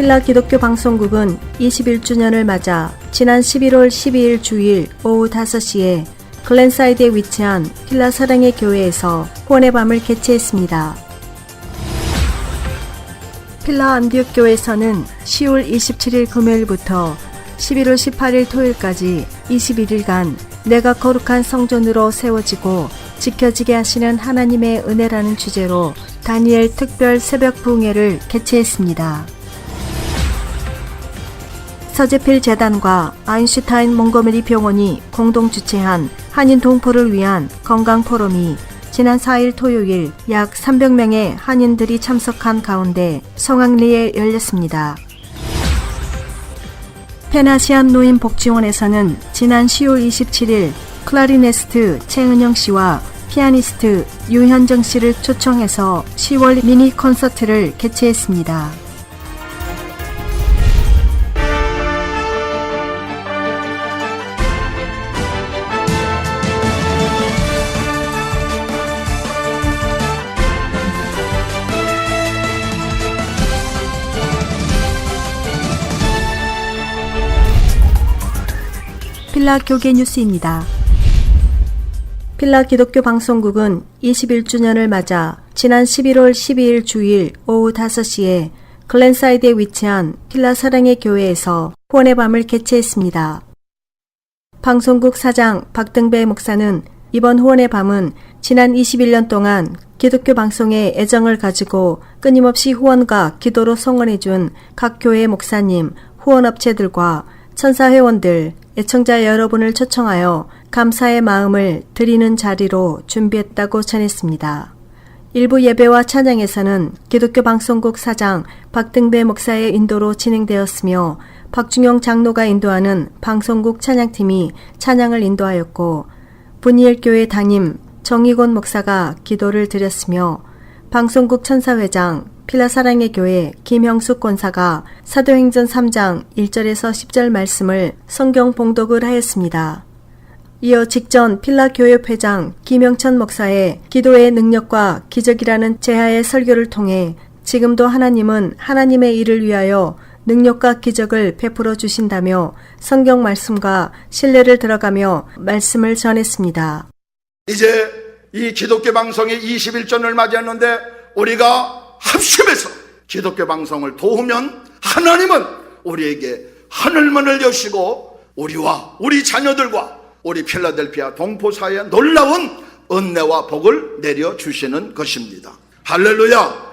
필라 기독교 방송국은 21주년을 맞아 지난 11월 12일 주일 오후 5시에 글렌사이드에 위치한 필라 사랑의 교회에서 후원의 밤을 개최했습니다. 필라 안디옥 교회에서는 10월 27일 금요일부터 11월 18일 토요일까지 21일간 내가 거룩한 성전으로 세워지고 지켜지게 하시는 하나님의 은혜라는 주제로 다니엘 특별 새벽 부흥회를 개최했습니다. 서재필 재단과 아인슈타인 몽고메리 병원이 공동 주최한 한인 동포를 위한 건강 포럼이 지난 4일 토요일 약 300명의 한인들이 참석한 가운데 성황리에 열렸습니다. 페나시안 노인 복지원에서는 지난 10월 27일 클라리네스트 최은영 씨와 피아니스트 유현정 씨를 초청해서 10월 미니 콘서트를 개최했습니다. 필라 교계 뉴스입니다. 필라 기독교 방송국은 21주년을 맞아 지난 11월 12일 주일 오후 5시에 글렌사이드에 위치한 필라 사랑의 교회에서 후원의 밤을 개최했습니다. 방송국 사장 박등배 목사는 이번 후원의 밤은 지난 21년 동안 기독교 방송에 애정을 가지고 끊임없이 후원과 기도로 성원해준 각 교회 목사님, 후원업체들과 천사회원들, 애청자 여러분을 초청하여 감사의 마음을 드리는 자리로 준비했다고 전했습니다. 일부 예배와 찬양에서는 기독교 방송국 사장 박등배 목사의 인도로 진행되었으며 박중영 장로가 인도하는 방송국 찬양팀이 찬양을 인도하였고 분이엘교회 담임 정희곤 목사가 기도를 드렸으며 방송국 천사회장 필라 사랑의 교회 김형숙 권사가 사도행전 3장 1절에서 10절 말씀을 성경 봉독을 하였습니다. 이어 직전 필라교협 회장 김영천 목사의 기도의 능력과 기적이라는 제하의 설교를 통해 지금도 하나님은 하나님의 일을 위하여 능력과 기적을 베풀어 주신다며 성경 말씀과 신뢰를 들어가며 말씀을 전했습니다. 이제 이 기독교 방송의 21전을 맞이했는데 우리가 합심해서 기독교 방송을 도우면 하나님은 우리에게 하늘문을 여시고 우리와 우리 자녀들과 우리 필라델피아 동포사회에 놀라운 은혜와 복을 내려 주시는 것입니다. 할렐루야!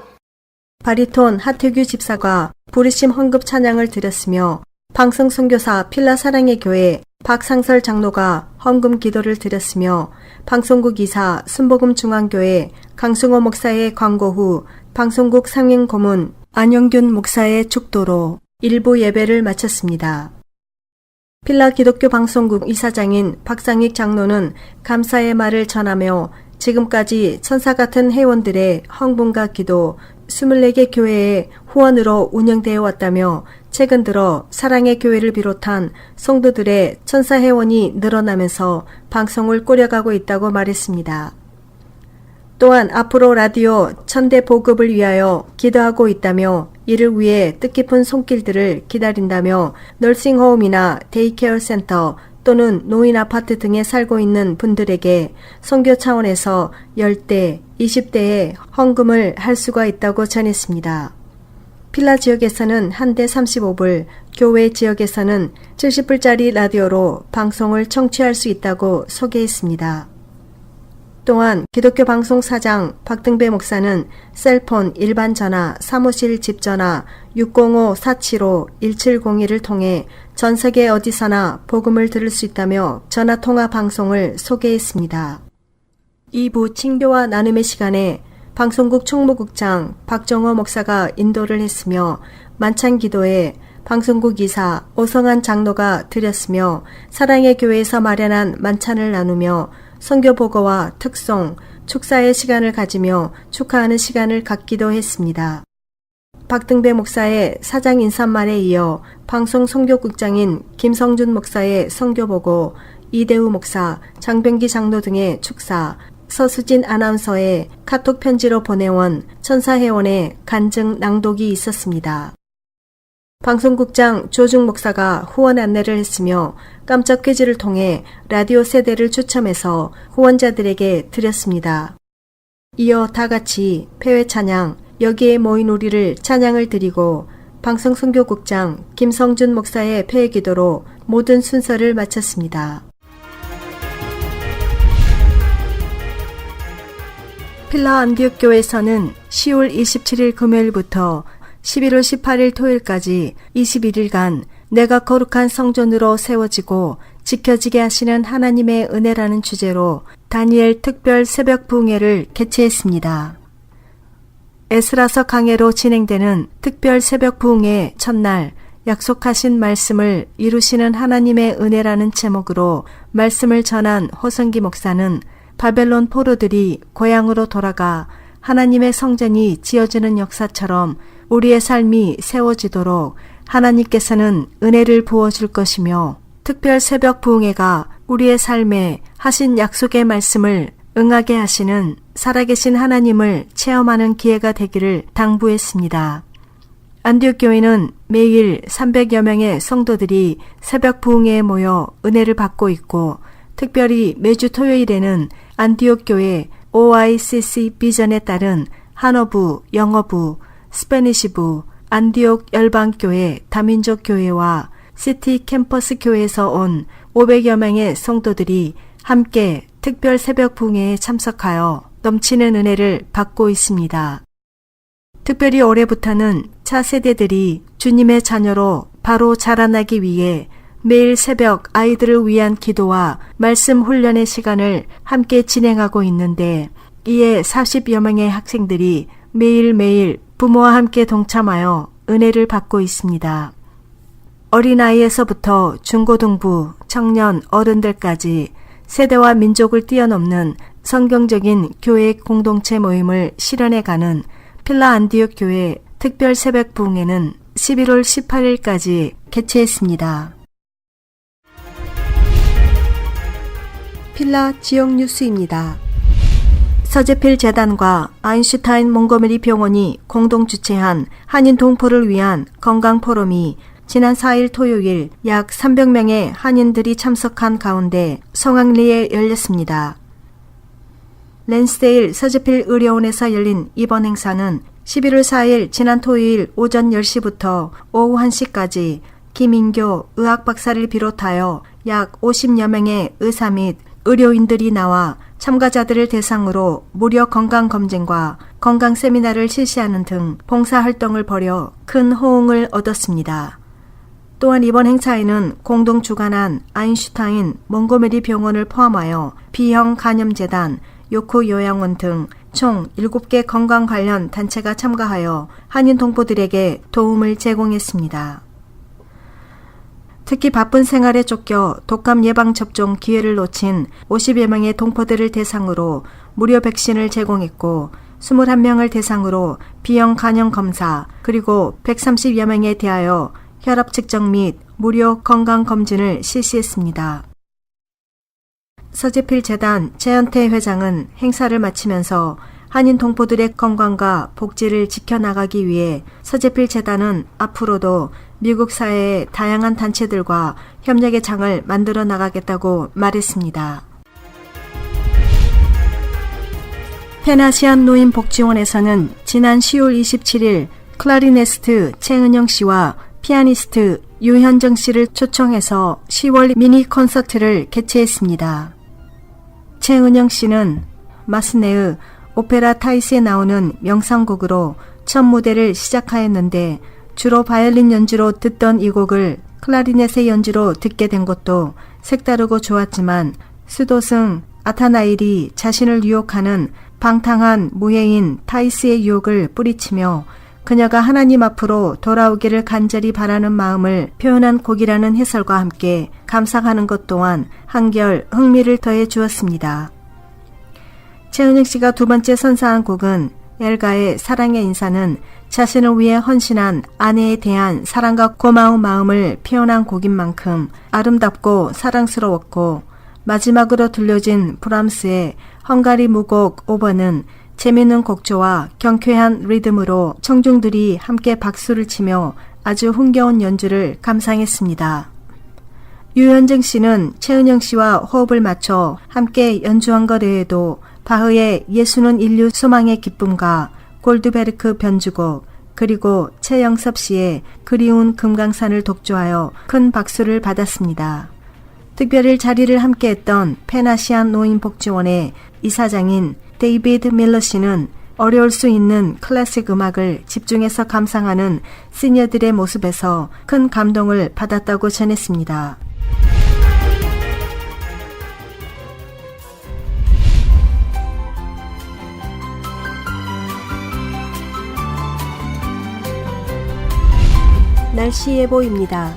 바리톤 하태규 집사가 부르심 헌급 찬양을 드렸으며 방성 선교사 필라 사랑의 교회 박상설 장로가 헌금 기도를 드렸으며 방송국 이사 순복음 중앙교회 강승호 목사의 광고 후 방송국 상임 고문 안영균 목사의 축도로 일부 예배를 마쳤습니다. 필라 기독교 방송국 이사장인 박상익 장로는 감사의 말을 전하며 지금까지 천사 같은 회원들의 헌금과 기도 24개 교회의 후원으로 운영되어 왔다며 최근 들어 사랑의 교회를 비롯한 성도들의 천사 회원이 늘어나면서 방송을 꾸려가고 있다고 말했습니다. 또한 앞으로 라디오 천대 보급을 위하여 기도하고 있다며 이를 위해 뜻깊은 손길들을 기다린다며 널싱홈이나 데이케어 센터 또는 노인 아파트 등에 살고 있는 분들에게 선교 차원에서 10대, 20대의 헌금을 할 수가 있다고 전했습니다. 필라 지역에서는 한 대 35불, 교외 지역에서는 70불짜리 라디오로 방송을 청취할 수 있다고 소개했습니다. 또한 기독교 방송 사장 박등배 목사는 셀폰 일반 전화, 사무실 집 전화 605-475-1702를 통해 전 세계 어디서나 복음을 들을 수 있다며 전화 통화 방송을 소개했습니다. 2부 친교와 나눔의 시간에 방송국 총무국장 박정호 목사가 인도를 했으며 만찬 기도에 방송국 이사 오성한 장로가 드렸으며 사랑의 교회에서 마련한 만찬을 나누며 선교 보고와 특송, 축사의 시간을 가지며 축하하는 시간을 갖기도 했습니다. 박등배 목사의 사장 인사말에 이어 방송 선교국장인 김성준 목사의 선교보고, 이대우 목사, 장병기 장로 등의 축사, 서수진 아나운서의 카톡 편지로 보내온 천사회원의 간증 낭독이 있었습니다. 방송국장 조중 목사가 후원 안내를 했으며 깜짝 퀴즈를 통해 라디오 세대를 추첨해서 후원자들에게 드렸습니다. 이어 다 같이 폐회 찬양, 여기에 모인 우리를 찬양을 드리고 방송 선교국장 김성준 목사의 폐회 기도로 모든 순서를 마쳤습니다. 필라 안디옥 교회에서는 10월 27일 금요일부터 11월 18일 토요일까지 21일간 내가 거룩한 성전으로 세워지고 지켜지게 하시는 하나님의 은혜라는 주제로 다니엘 특별 새벽 부흥회를 개최했습니다. 에스라서 강해로 진행되는 특별 새벽 부흥회 첫날 약속하신 말씀을 이루시는 하나님의 은혜라는 제목으로 말씀을 전한 호성기 목사는 바벨론 포로들이 고향으로 돌아가 하나님의 성전이 지어지는 역사처럼 우리의 삶이 세워지도록 하나님께서는 은혜를 부어줄 것이며 특별 새벽 부흥회가 우리의 삶에 하신 약속의 말씀을 응하게 하시는 살아계신 하나님을 체험하는 기회가 되기를 당부했습니다. 안디옥 교회는 매일 300여 명의 성도들이 새벽 부흥회에 모여 은혜를 받고 있고 특별히 매주 토요일에는 안디옥 교회 OICC 비전에 따른 한어부, 영어부, 스페니시부, 안디옥 열방교회, 다민족 교회와 시티 캠퍼스 교회에서 온 500여 명의 성도들이 함께 특별 새벽 부흥회에 참석하여 넘치는 은혜를 받고 있습니다. 특별히 올해부터는 차 세대들이 주님의 자녀로 바로 자라나기 위해 매일 새벽 아이들을 위한 기도와 말씀 훈련의 시간을 함께 진행하고 있는데 이에 40여 명의 학생들이 매일매일 부모와 함께 동참하여 은혜를 받고 있습니다. 어린아이에서부터 중고등부, 청년, 어른들까지 세대와 민족을 뛰어넘는 성경적인 교회 공동체 모임을 실현해가는 필라 안디옥 교회 특별 새벽 부흥회는 11월 18일까지 개최했습니다. 필라 지역 뉴스입니다. 서재필 재단과 아인슈타인 몽고메리 병원이 공동 주최한 한인 동포를 위한 건강 포럼이 지난 4일 토요일 약 300명의 한인들이 참석한 가운데 성황리에 열렸습니다. 랜스데일 서재필 의료원에서 열린 이번 행사는 11월 4일 지난 토요일 오전 10시부터 오후 1시까지 김인교 의학 박사를 비롯하여 약 50여 명의 의사 및 의료인들이 나와 참가자들을 대상으로 무료 건강검진과 건강 세미나를 실시하는 등 봉사활동을 벌여 큰 호응을 얻었습니다. 또한 이번 행사에는 공동 주관한 아인슈타인 몽고메리 병원을 포함하여 B형 간염재단, 요코 요양원 등 총 7개 건강 관련 단체가 참가하여 한인 동포들에게 도움을 제공했습니다. 특히 바쁜 생활에 쫓겨 독감 예방 접종 기회를 놓친 50여 명의 동포들을 대상으로 무료 백신을 제공했고 21명을 대상으로 비형 간염 검사 그리고 130여 명에 대하여 혈압 측정 및 무료 건강 검진을 실시했습니다. 서재필 재단 최현태 회장은 행사를 마치면서 한인 동포들의 건강과 복지를 지켜나가기 위해 서재필 재단은 앞으로도 미국 사회의 다양한 단체들과 협력의 장을 만들어 나가겠다고 말했습니다. 페나시안 노인복지원에서는 지난 10월 27일 클라리네스트 최은영 씨와 피아니스트 유현정 씨를 초청해서 10월 미니 콘서트를 개최했습니다. 최은영 씨는 마스네의 오페라 타이스에 나오는 명상곡으로 첫 무대를 시작하였는데 주로 바이올린 연주로 듣던 이 곡을 클라리넷의 연주로 듣게 된 것도 색다르고 좋았지만 수도승 아타나일이 자신을 유혹하는 방탕한 무해인 타이스의 유혹을 뿌리치며 그녀가 하나님 앞으로 돌아오기를 간절히 바라는 마음을 표현한 곡이라는 해설과 함께 감상하는 것 또한 한결 흥미를 더해 주었습니다. 최은혁 씨가 두 번째 선사한 곡은 엘가의 사랑의 인사는 자신을 위해 헌신한 아내에 대한 사랑과 고마운 마음을 표현한 곡인 만큼 아름답고 사랑스러웠고 마지막으로 들려진 브람스의 헝가리 무곡 오버는 재미있는 곡조와 경쾌한 리듬으로 청중들이 함께 박수를 치며 아주 흥겨운 연주를 감상했습니다. 유현정 씨는 최은영 씨와 호흡을 맞춰 함께 연주한 것 외에도 바흐의 예수는 인류 소망의 기쁨과 골드베르크 변주곡 그리고 최영섭 씨의 그리운 금강산을 독주하여 큰 박수를 받았습니다. 특별히 자리를 함께했던 페나시안 노인복지원의 이사장인 데이비드 밀러 씨는 어려울 수 있는 클래식 음악을 집중해서 감상하는 시니어들의 모습에서 큰 감동을 받았다고 전했습니다. 날씨 예보입니다.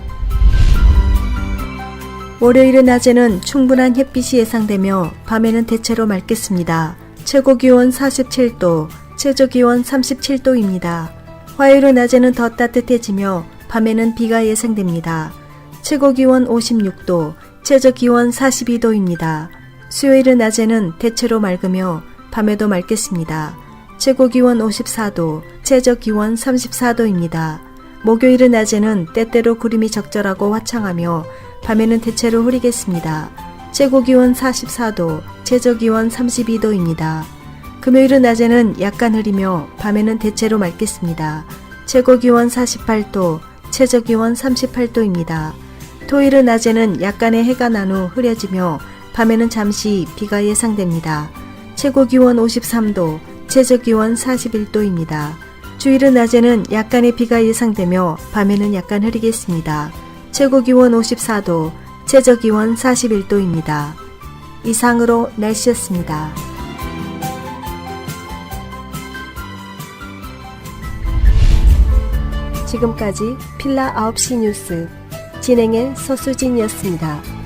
월요일은 낮에는 충분한 햇빛이 예상되며 밤에는 대체로 맑겠습니다. 최고 기온 47도, 최저 기온 37도입니다. 화요일은 낮에는 더 따뜻해지며 밤에는 비가 예상됩니다. 최고 기온 56도, 최저 기온 42도입니다. 수요일은 낮에는 대체로 맑으며 밤에도 맑겠습니다. 최고 기온 54도, 최저 기온 34도입니다. 목요일은 낮에는 때때로 구름이 적절하고 화창하며 밤에는 대체로 흐리겠습니다. 최고 기온 44도, 최저 기온 32도입니다. 금요일은 낮에는 약간 흐리며 밤에는 대체로 맑겠습니다. 최고 기온 48도, 최저 기온 38도입니다. 토요일은 낮에는 약간의 해가 난 후 흐려지며 밤에는 잠시 비가 예상됩니다. 최고 기온 53도, 최저 기온 41도입니다. 주일은 낮에는 약간의 비가 예상되며 밤에는 약간 흐리겠습니다. 최고 기온 54도, 최저 기온 41도입니다. 이상으로 날씨였습니다. 지금까지 필라 9시 뉴스 진행의 서수진이었습니다.